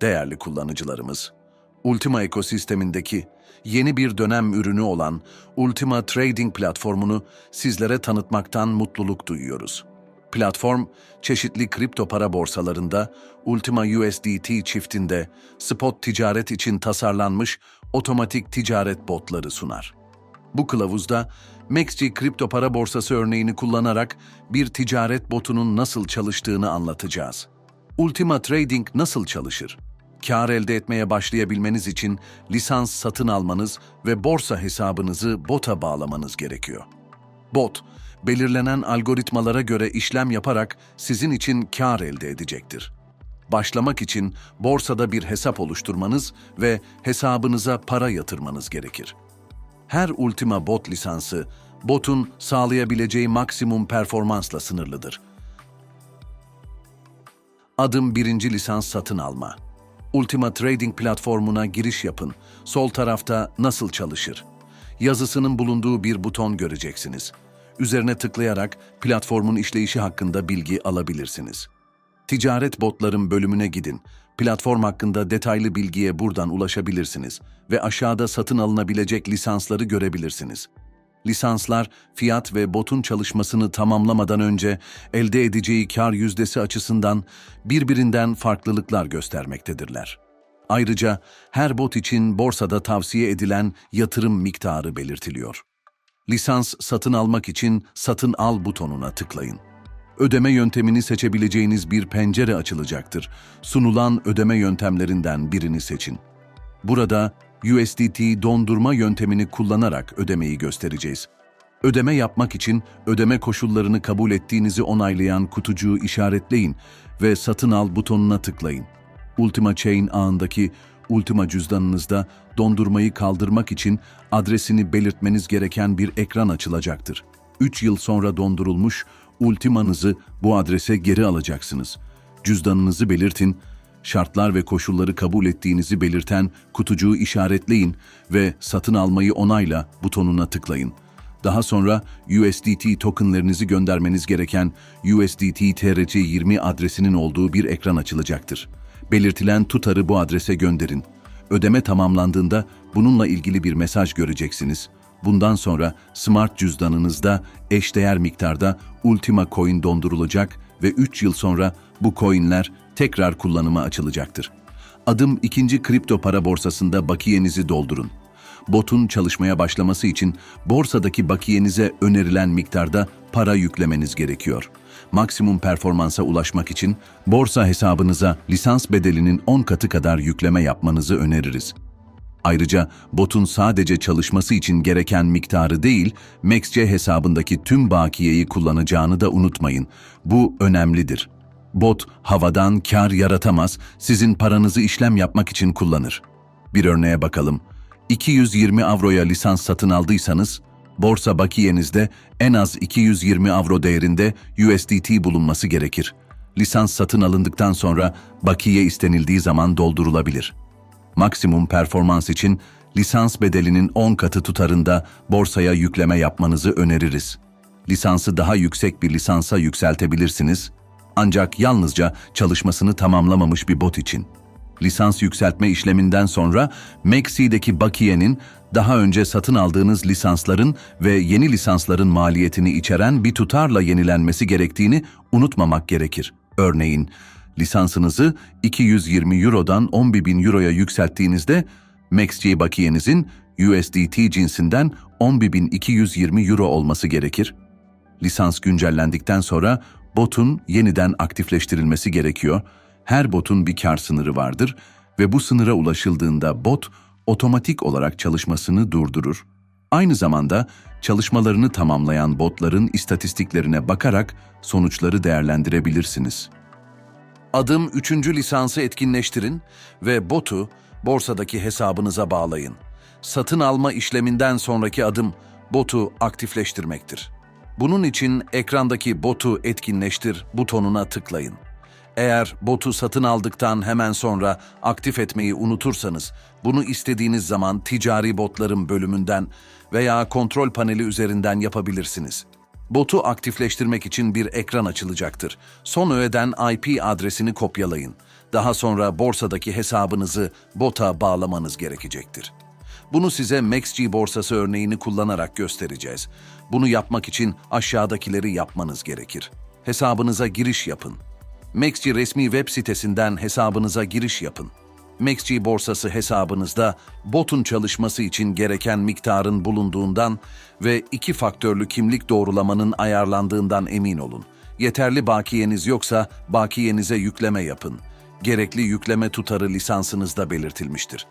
Değerli kullanıcılarımız, Ultima ekosistemindeki yeni bir dönem ürünü olan Ultima Trading platformunu sizlere tanıtmaktan mutluluk duyuyoruz. Platform, çeşitli kripto para borsalarında, Ultima USDT çiftinde spot ticaret için tasarlanmış otomatik ticaret botları sunar. Bu kılavuzda MaxG kripto para borsası örneğini kullanarak bir ticaret botunun nasıl çalıştığını anlatacağız. Ultima Trading nasıl çalışır? Kar elde etmeye başlayabilmeniz için lisans satın almanız ve borsa hesabınızı bota bağlamanız gerekiyor. Bot, belirlenen algoritmalara göre işlem yaparak sizin için kar elde edecektir. Başlamak için borsada bir hesap oluşturmanız ve hesabınıza para yatırmanız gerekir. Her Ultima bot lisansı, botun sağlayabileceği maksimum performansla sınırlıdır. Adım birinci lisans satın alma. Ultima Trading platformuna giriş yapın. Sol tarafta nasıl çalışır? Yazısının bulunduğu bir buton göreceksiniz. Üzerine tıklayarak platformun işleyişi hakkında bilgi alabilirsiniz. Ticaret botların bölümüne gidin. Platform hakkında detaylı bilgiye buradan ulaşabilirsiniz ve aşağıda satın alınabilecek lisansları görebilirsiniz. Lisanslar, fiyat ve botun çalışmasını tamamlamadan önce elde edeceği kar yüzdesi açısından birbirinden farklılıklar göstermektedirler. Ayrıca her bot için borsada tavsiye edilen yatırım miktarı belirtiliyor. Lisans satın almak için satın al butonuna tıklayın. Ödeme yöntemini seçebileceğiniz bir pencere açılacaktır. Sunulan ödeme yöntemlerinden birini seçin. Burada USDT dondurma yöntemini kullanarak ödemeyi göstereceğiz. Ödeme yapmak için ödeme koşullarını kabul ettiğinizi onaylayan kutucuğu işaretleyin ve satın al butonuna tıklayın. Ultima Chain ağındaki Ultima cüzdanınızda dondurmayı kaldırmak için adresini belirtmeniz gereken bir ekran açılacaktır. 3 yıl sonra dondurulmuş Ultima'nızı bu adrese geri alacaksınız. Cüzdanınızı belirtin, şartlar ve koşulları kabul ettiğinizi belirten kutucuğu işaretleyin ve satın almayı onayla butonuna tıklayın. Daha sonra USDT tokenlerinizi göndermeniz gereken USDT TRC20 adresinin olduğu bir ekran açılacaktır. Belirtilen tutarı bu adrese gönderin. Ödeme tamamlandığında bununla ilgili bir mesaj göreceksiniz. Bundan sonra smart cüzdanınızda eşdeğer miktarda Ultima Coin dondurulacak ve 3 yıl sonra bu coinler tekrar kullanıma açılacaktır. Adım ikinci kripto para borsasında bakiyenizi doldurun. Botun çalışmaya başlaması için borsadaki bakiyenize önerilen miktarda para yüklemeniz gerekiyor. Maksimum performansa ulaşmak için borsa hesabınıza lisans bedelinin 10 katı kadar yükleme yapmanızı öneririz. Ayrıca botun sadece çalışması için gereken miktarı değil, MaxC hesabındaki tüm bakiyeyi kullanacağını da unutmayın. Bu önemlidir. Bot havadan kar yaratamaz, sizin paranızı işlem yapmak için kullanır. Bir örneğe bakalım. 220 avroya lisans satın aldıysanız, borsa bakiyenizde en az 220 avro değerinde USDT bulunması gerekir. Lisans satın alındıktan sonra bakiye istenildiği zaman doldurulabilir. Maksimum performans için lisans bedelinin 10 katı tutarında borsaya yükleme yapmanızı öneririz. Lisansı daha yüksek bir lisansa yükseltebilirsiniz ancak yalnızca çalışmasını tamamlamamış bir bot için. Lisans yükseltme işleminden sonra Maxi'deki bakiyenin daha önce satın aldığınız lisansların ve yeni lisansların maliyetini içeren bir tutarla yenilenmesi gerektiğini unutmamak gerekir. Örneğin, lisansınızı 220 Euro'dan 11.000 Euro'ya yükselttiğinizde MaxG bakiyenizin USDT cinsinden 11.220 Euro olması gerekir. Lisans güncellendikten sonra botun yeniden aktifleştirilmesi gerekiyor. Her botun bir kar sınırı vardır ve bu sınıra ulaşıldığında bot otomatik olarak çalışmasını durdurur. Aynı zamanda çalışmalarını tamamlayan botların istatistiklerine bakarak sonuçları değerlendirebilirsiniz. Adım 3. lisansı etkinleştirin ve botu borsadaki hesabınıza bağlayın. Satın alma işleminden sonraki adım botu aktifleştirmektir. Bunun için ekrandaki botu etkinleştir butonuna tıklayın. Eğer botu satın aldıktan hemen sonra aktif etmeyi unutursanız, bunu istediğiniz zaman ticari botların bölümünden veya kontrol paneli üzerinden yapabilirsiniz. Botu aktifleştirmek için bir ekran açılacaktır. Son öğeden IP adresini kopyalayın. Daha sonra borsadaki hesabınızı bota bağlamanız gerekecektir. Bunu size MaxG borsası örneğini kullanarak göstereceğiz. Bunu yapmak için aşağıdakileri yapmanız gerekir. Hesabınıza giriş yapın. MaxG resmi web sitesinden hesabınıza giriş yapın. MaxG borsası hesabınızda botun çalışması için gereken miktarın bulunduğundan ve iki faktörlü kimlik doğrulamanın ayarlandığından emin olun. Yeterli bakiyeniz yoksa bakiyenize yükleme yapın. Gerekli yükleme tutarı lisansınızda belirtilmiştir.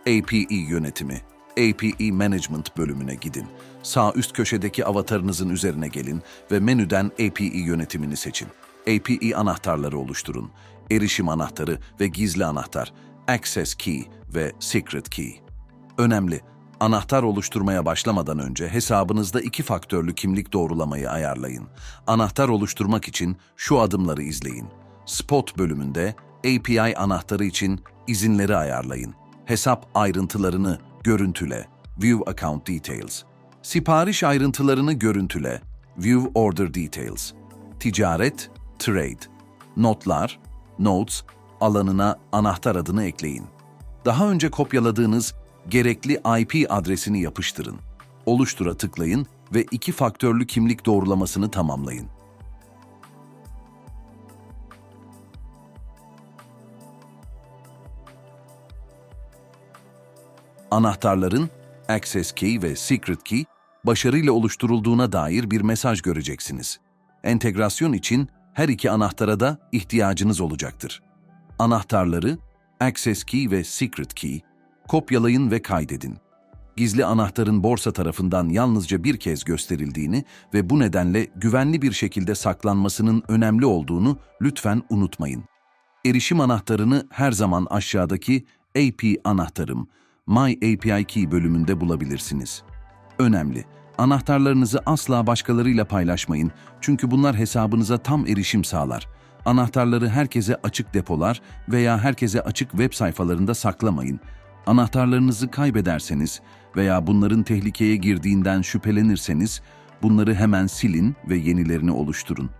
APE yönetimi, APE Management bölümüne gidin. Sağ üst köşedeki avatarınızın üzerine gelin ve menüden APE yönetimini seçin. APE anahtarları oluşturun. Erişim anahtarı ve gizli anahtar, Access Key ve Secret Key. Önemli, anahtar oluşturmaya başlamadan önce hesabınızda iki faktörlü kimlik doğrulamayı ayarlayın. Anahtar oluşturmak için şu adımları izleyin. Spot bölümünde API anahtarı için izinleri ayarlayın. Hesap ayrıntılarını görüntüle. View Account Details. Sipariş ayrıntılarını görüntüle. View Order Details. Ticaret, Trade. Notlar, Notes alanına anahtar adını ekleyin. Daha önce kopyaladığınız gerekli IP adresini yapıştırın. Oluştura tıklayın ve iki faktörlü kimlik doğrulamasını tamamlayın. Anahtarların Access Key ve Secret Key başarıyla oluşturulduğuna dair bir mesaj göreceksiniz. Entegrasyon için her iki anahtara da ihtiyacınız olacaktır. Anahtarları Access Key ve Secret Key kopyalayın ve kaydedin. Gizli anahtarın borsa tarafından yalnızca bir kez gösterildiğini ve bu nedenle güvenli bir şekilde saklanmasının önemli olduğunu lütfen unutmayın. Erişim anahtarını her zaman aşağıdaki AP anahtarım, My API Key bölümünde bulabilirsiniz. Önemli. Anahtarlarınızı asla başkalarıyla paylaşmayın çünkü bunlar hesabınıza tam erişim sağlar. Anahtarları herkese açık depolar veya herkese açık web sayfalarında saklamayın. Anahtarlarınızı kaybederseniz veya bunların tehlikeye girdiğinden şüphelenirseniz bunları hemen silin ve yenilerini oluşturun.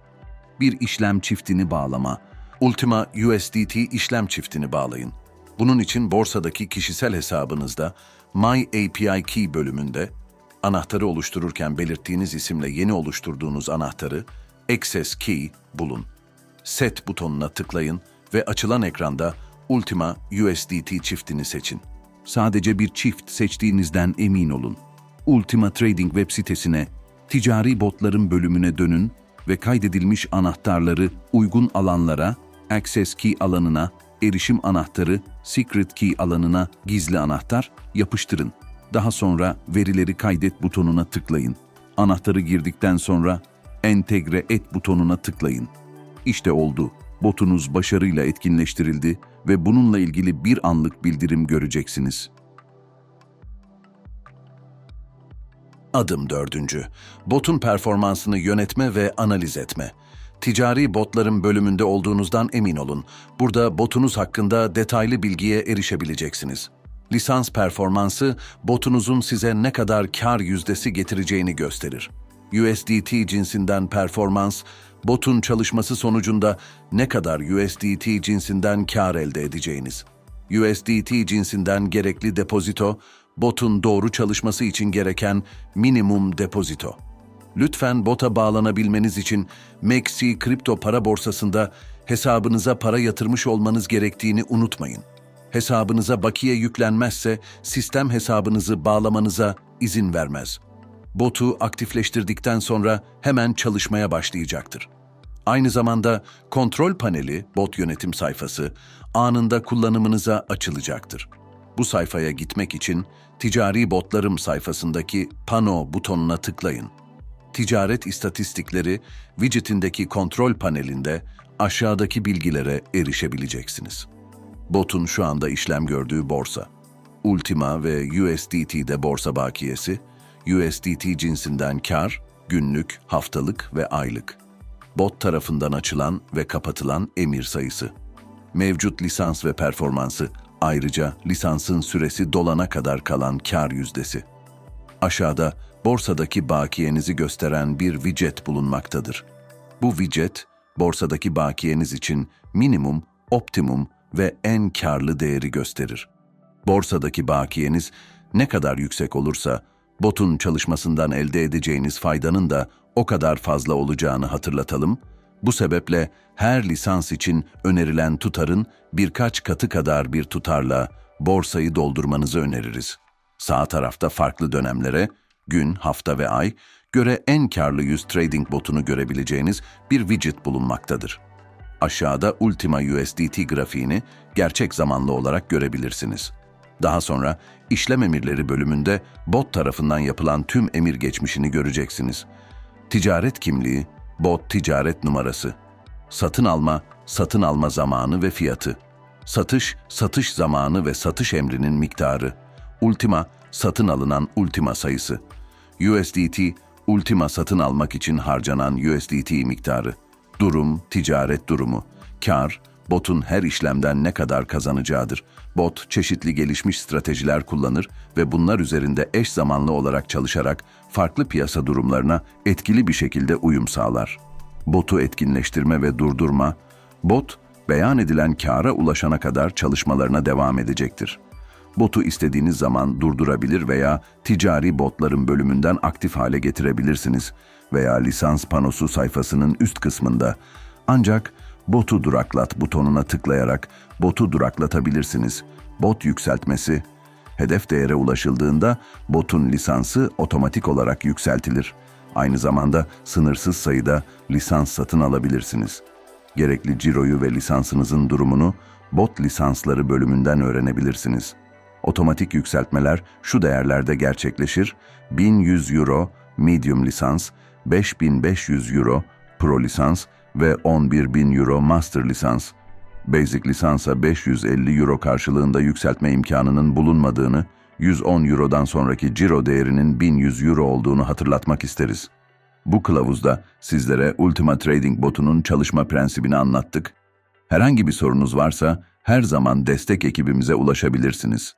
Bir işlem çiftini bağlama. Ultima USDT işlem çiftini bağlayın. Bunun için borsadaki kişisel hesabınızda My API Key bölümünde anahtarı oluştururken belirttiğiniz isimle yeni oluşturduğunuz anahtarı Access Key bulun. Set butonuna tıklayın ve açılan ekranda Ultima USDT çiftini seçin. Sadece bir çift seçtiğinizden emin olun. Ultima Trading web sitesine, ticari botların bölümüne dönün ve kaydedilmiş anahtarları uygun alanlara, Access Key alanına, erişim anahtarı, Secret Key alanına gizli anahtar yapıştırın. Daha sonra verileri kaydet butonuna tıklayın. Anahtarı girdikten sonra entegre et butonuna tıklayın. İşte oldu. Botunuz başarıyla etkinleştirildi ve bununla ilgili bir anlık bildirim göreceksiniz. Adım dördüncü. Botun performansını yönetme ve analiz etme. Ticari botların bölümünde olduğunuzdan emin olun. Burada botunuz hakkında detaylı bilgiye erişebileceksiniz. Lisans performansı, botunuzun size ne kadar kar yüzdesi getireceğini gösterir. USDT cinsinden performans, botun çalışması sonucunda ne kadar USDT cinsinden kar elde edeceğiniz. USDT cinsinden gerekli depozito, botun doğru çalışması için gereken minimum depozito. Lütfen bota bağlanabilmeniz için Maxi kripto para borsasında hesabınıza para yatırmış olmanız gerektiğini unutmayın. Hesabınıza bakiye yüklenmezse sistem hesabınızı bağlamanıza izin vermez. Botu aktifleştirdikten sonra hemen çalışmaya başlayacaktır. Aynı zamanda kontrol paneli, bot yönetim sayfası anında kullanımınıza açılacaktır. Bu sayfaya gitmek için Ticari Botlarım sayfasındaki pano butonuna tıklayın. Ticaret istatistikleri widgetindeki kontrol panelinde aşağıdaki bilgilere erişebileceksiniz. Botun şu anda işlem gördüğü borsa. Ultima ve USDT'de borsa bakiyesi, USDT cinsinden kar, günlük, haftalık ve aylık. Bot tarafından açılan ve kapatılan emir sayısı. Mevcut lisans ve performansı, ayrıca lisansın süresi dolana kadar kalan kar yüzdesi. Aşağıda borsadaki bakiyenizi gösteren bir widget bulunmaktadır. Bu widget, borsadaki bakiyeniz için minimum optimum ve en karlı değeri gösterir. Borsadaki bakiyeniz ne kadar yüksek olursa botun çalışmasından elde edeceğiniz faydanın da o kadar fazla olacağını hatırlatalım. Bu sebeple her lisans için önerilen tutarın birkaç katı kadar bir tutarla borsayı doldurmanızı öneririz. Sağ tarafta farklı dönemlere, gün, hafta ve ay göre en karlı 100 trading botunu görebileceğiniz bir widget bulunmaktadır. Aşağıda Ultima USDT grafiğini gerçek zamanlı olarak görebilirsiniz. Daha sonra işlem emirleri bölümünde bot tarafından yapılan tüm emir geçmişini göreceksiniz. Ticaret kimliği, bot ticaret numarası, satın alma, satın alma zamanı ve fiyatı, satış, satış zamanı ve satış emrinin miktarı, Ultima, satın alınan Ultima sayısı, USDT, Ultima satın almak için harcanan USDT miktarı, durum, ticaret durumu, kar, botun her işlemden ne kadar kazanacağıdır. Bot, çeşitli gelişmiş stratejiler kullanır ve bunlar üzerinde eş zamanlı olarak çalışarak farklı piyasa durumlarına etkili bir şekilde uyum sağlar. Botu etkinleştirme ve durdurma, bot, beyan edilen kâra ulaşana kadar çalışmalarına devam edecektir. Botu istediğiniz zaman durdurabilir veya ticari botların bölümünden aktif hale getirebilirsiniz veya lisans panosu sayfasının üst kısmında. Ancak botu duraklat butonuna tıklayarak botu duraklatabilirsiniz. Bot yükseltmesi Hedef değere ulaşıldığında botun lisansı otomatik olarak yükseltilir. Aynı zamanda sınırsız sayıda lisans satın alabilirsiniz. Gerekli ciroyu ve lisansınızın durumunu bot lisansları bölümünden öğrenebilirsiniz. Otomatik yükseltmeler şu değerlerde gerçekleşir. 1100 euro medium lisans, 5500 euro pro lisans ve 11.000 euro master lisans. Basic lisansa 550 euro karşılığında yükseltme imkanının bulunmadığını, 110 eurodan sonraki ciro değerinin 1100 euro olduğunu hatırlatmak isteriz. Bu kılavuzda sizlere Ultima Trading botunun çalışma prensibini anlattık. Herhangi bir sorunuz varsa her zaman destek ekibimize ulaşabilirsiniz.